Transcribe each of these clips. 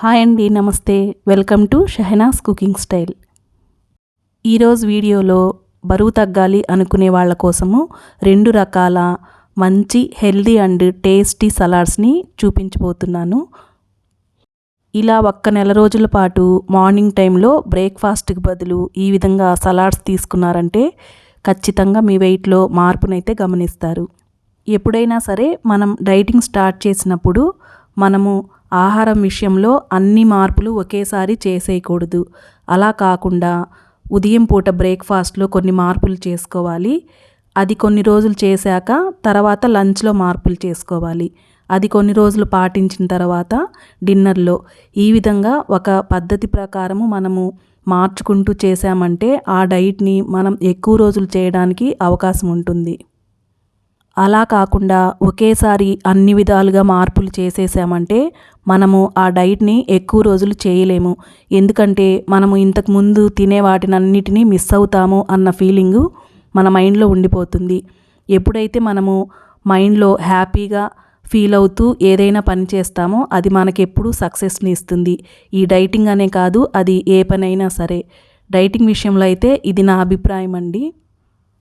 Hi అండి నమస్తే. Welcome to Shahnas cooking style. ఈరోజు వీడియోలో బరువు తగ్గాలి అనుకునే వాళ్ళ కోసము రెండు రకాల మంచి హెల్దీ అండ్ టేస్టీ సలాడ్స్ని చూపించబోతున్నాను. ఇలా ఒక్క నెల రోజుల పాటు మార్నింగ్ టైంలో బ్రేక్ఫాస్ట్కి బదులు ఈ విధంగా సలాడ్స్ తీసుకున్నారంటే ఖచ్చితంగా మీ వెయిట్లో మార్పునైతే గమనిస్తారు. ఎప్పుడైనా సరే మనం డైటింగ్ స్టార్ట్ చేసినప్పుడు మనము ఆహారం విషయంలో అన్ని మార్పులు ఒకేసారి చేసేయకూడదు. అలా కాకుండా ఉదయం పూట బ్రేక్ఫాస్ట్లో కొన్ని మార్పులు చేసుకోవాలి. అది కొన్ని రోజులు చేశాక తర్వాత లంచ్లో మార్పులు చేసుకోవాలి. అది కొన్ని రోజులు పాటించిన తర్వాత డిన్నర్లో. ఈ విధంగా ఒక పద్ధతి ప్రకారము మనము మార్చుకుంటూ చేశామంటే ఆ డైట్ని మనం ఎక్కువ రోజులు చేయడానికి అవకాశం ఉంటుంది. అలా కాకుండా ఒకేసారి అన్ని విధాలుగా మార్పులు చేసేసామంటే మనము ఆ డైట్ని ఎక్కువ రోజులు చేయలేము. ఎందుకంటే మనము ఇంతకు ముందు తినే వాటినన్నిటినీ మిస్ అవుతాము అన్న ఫీలింగు మన మైండ్లో ఉండిపోతుంది. ఎప్పుడైతే మనము మైండ్లో హ్యాపీగా ఫీల్ అవుతూ ఏదైనా పని చేస్తామో అది మనకెప్పుడు సక్సెస్ని ఇస్తుంది. ఈ డైటింగ్ అనే కాదు అది ఏ పనైనా సరే. డైటింగ్ విషయంలో అయితే ఇది నా అభిప్రాయం అండి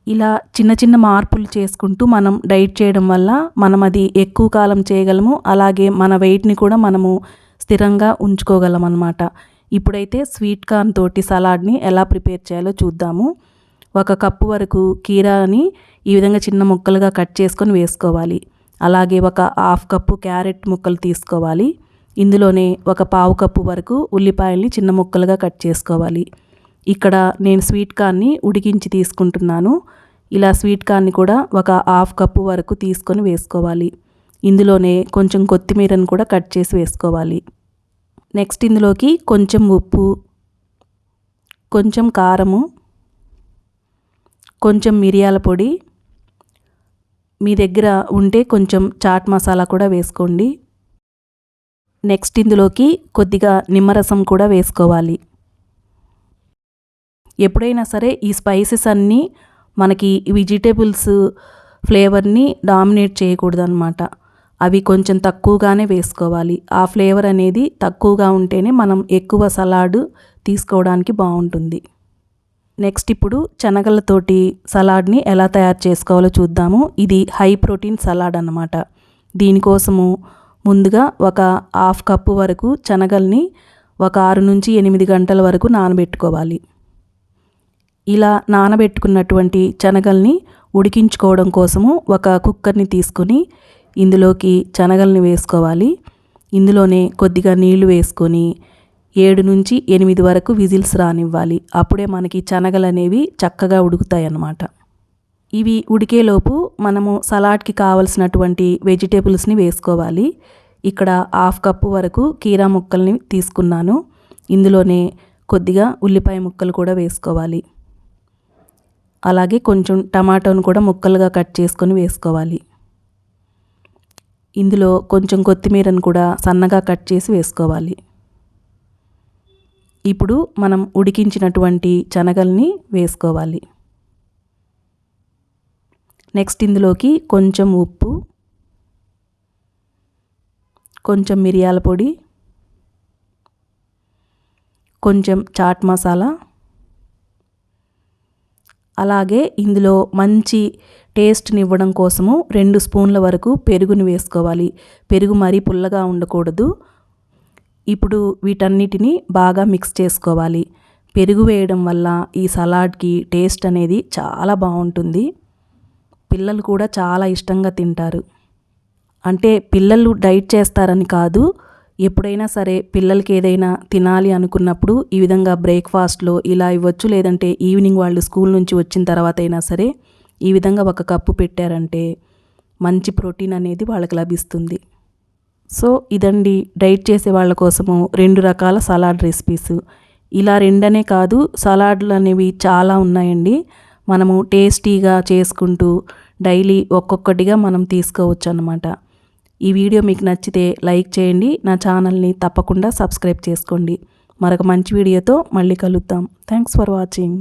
ఇలా చిన్న చిన్న మార్పులు చేసుకుంటూ మనం డైట్ చేయడం వల్ల మనం అది ఎక్కువ కాలం చేయగలము. అలాగే మన వెయిట్ని కూడా మనము స్థిరంగా ఉంచుకోగలం అనమాట ఇప్పుడైతే స్వీట్ కార్న్ తోటి సలాడ్ని ఎలా ప్రిపేర్ చేయాలో చూద్దాము. ఒక కప్పు వరకు కీరాని ఈ విధంగా చిన్న ముక్కలుగా కట్ చేసుకొని వేసుకోవాలి. అలాగే ఒక హాఫ్ కప్పు క్యారెట్ ముక్కలు తీసుకోవాలి. ఇందులోనే ఒక పావు కప్పు వరకు ఉల్లిపాయల్ని చిన్న ముక్కలుగా కట్ చేసుకోవాలి. ఇక్కడ నేను స్వీట్ కార్న్ని ఉడికించి తీసుకుంటున్నాను. ఇలా స్వీట్ కార్న్ని కూడా ఒక హాఫ్ కప్పు వరకు తీసుకొని వేసుకోవాలి. ఇందులోనే కొంచెం కొత్తిమీరను కూడా కట్ చేసి వేసుకోవాలి. నెక్స్ట్ ఇందులోకి కొంచెం ఉప్పు కొంచెం కారము కొంచెం మిరియాల పొడి మీ దగ్గర ఉంటే కొంచెం చాట్ మసాలా కూడా వేసుకోండి. నెక్స్ట్ ఇందులోకి కొద్దిగా నిమ్మరసం కూడా వేసుకోవాలి. ఎప్పుడైనా సరే ఈ స్పైసెస్ అన్నీ మనకి వెజిటేబుల్స్ ఫ్లేవర్ని డామినేట్ చేయకూడదు అనమాట అవి కొంచెం తక్కువగానే వేసుకోవాలి. ఆ ఫ్లేవర్ అనేది తక్కువగా ఉంటేనే మనం ఎక్కువ సలాడ్ తీసుకోవడానికి బాగుంటుంది. నెక్స్ట్ ఇప్పుడు శనగలతోటి సలాడ్ని ఎలా తయారు చేసుకోవాలో చూద్దాము. ఇది హై ప్రోటీన్ సలాడ్ అనమాట దీనికోసము ముందుగా ఒక హాఫ్ కప్పు వరకు శనగల్ని ఒక ఆరు నుంచి ఎనిమిది గంటల వరకు నానబెట్టుకోవాలి. ఇలా నానబెట్టుకున్నటువంటి శనగల్ని ఉడికించుకోవడం కోసము ఒక కుక్కర్ని తీసుకొని ఇందులోకి శనగల్ని వేసుకోవాలి. ఇందులోనే కొద్దిగా నీళ్ళు వేసుకొని ఏడు నుంచి ఎనిమిది వరకు విజిల్స్ రానివ్వాలి. అప్పుడే మనకి శనగలు అనేవి చక్కగా ఉడుకుతాయి అన్నమాట ఇవి ఉడికేలోపు మనము సలాడ్కి కావలసినటువంటి వెజిటేబుల్స్ని వేసుకోవాలి. ఇక్కడ హాఫ్ కప్పు వరకు కీరా ముక్కల్ని తీసుకున్నాను. ఇందులోనే కొద్దిగా ఉల్లిపాయ ముక్కలు కూడా వేసుకోవాలి. అలాగే కొంచెం టమాటోను కూడా ముక్కలుగా కట్ చేసుకొని వేసుకోవాలి. ఇందులో కొంచెం కొత్తిమీరను కూడా సన్నగా కట్ చేసి వేసుకోవాలి. ఇప్పుడు మనం ఉడికించినటువంటి శనగల్ని వేసుకోవాలి. నెక్స్ట్ ఇందులోకి కొంచెం ఉప్పు కొంచెం మిరియాల పొడి కొంచెం చాట్ మసాలా అలాగే ఇందులో మంచి టేస్ట్ని ఇవ్వడం కోసము రెండు స్పూన్ల వరకు పెరుగుని వేసుకోవాలి. పెరుగు మరీ పుల్లగా ఉండకూడదు. ఇప్పుడు వీటన్నిటిని బాగా మిక్స్ చేసుకోవాలి. పెరుగు వేయడం వల్ల ఈ సలాడ్కి టేస్ట్ అనేది చాలా బాగుంటుంది. పిల్లలు కూడా చాలా ఇష్టంగా తింటారు. అంటే పిల్లలు డైట్ చేస్తారని కాదు ఎప్పుడైనా సరే పిల్లలకి ఏదైనా తినాలి అనుకున్నప్పుడు ఈ విధంగా బ్రేక్ఫాస్ట్లో ఇలా ఇవ్వచ్చు. లేదంటే ఈవినింగ్ వాళ్ళు స్కూల్ నుంచి వచ్చిన తర్వాత అయినా సరే ఈ విధంగా ఒక కప్పు పెట్టారంటే మంచి ప్రోటీన్ అనేది వాళ్ళకి లభిస్తుంది. సో ఇదండి డైట్ చేసే వాళ్ళ కోసము రెండు రకాల సలాడ్ రెసిపీస్. ఇలా రెండనే కాదు సలాడ్లు అనేవి చాలా ఉన్నాయండి. మనము టేస్టీగా చేసుకుంటూ డైలీ ఒక్కొక్కటిగా మనం తీసుకోవచ్చు అన్నమాట ఈ వీడియో మీకు నచ్చితే లైక్ చేయండి నా ఛానల్ని తప్పకుండా సబ్స్క్రైబ్ చేసుకోండి. మరొక మంచి వీడియోతో మళ్ళీ కలుద్దాం. Thanks for watching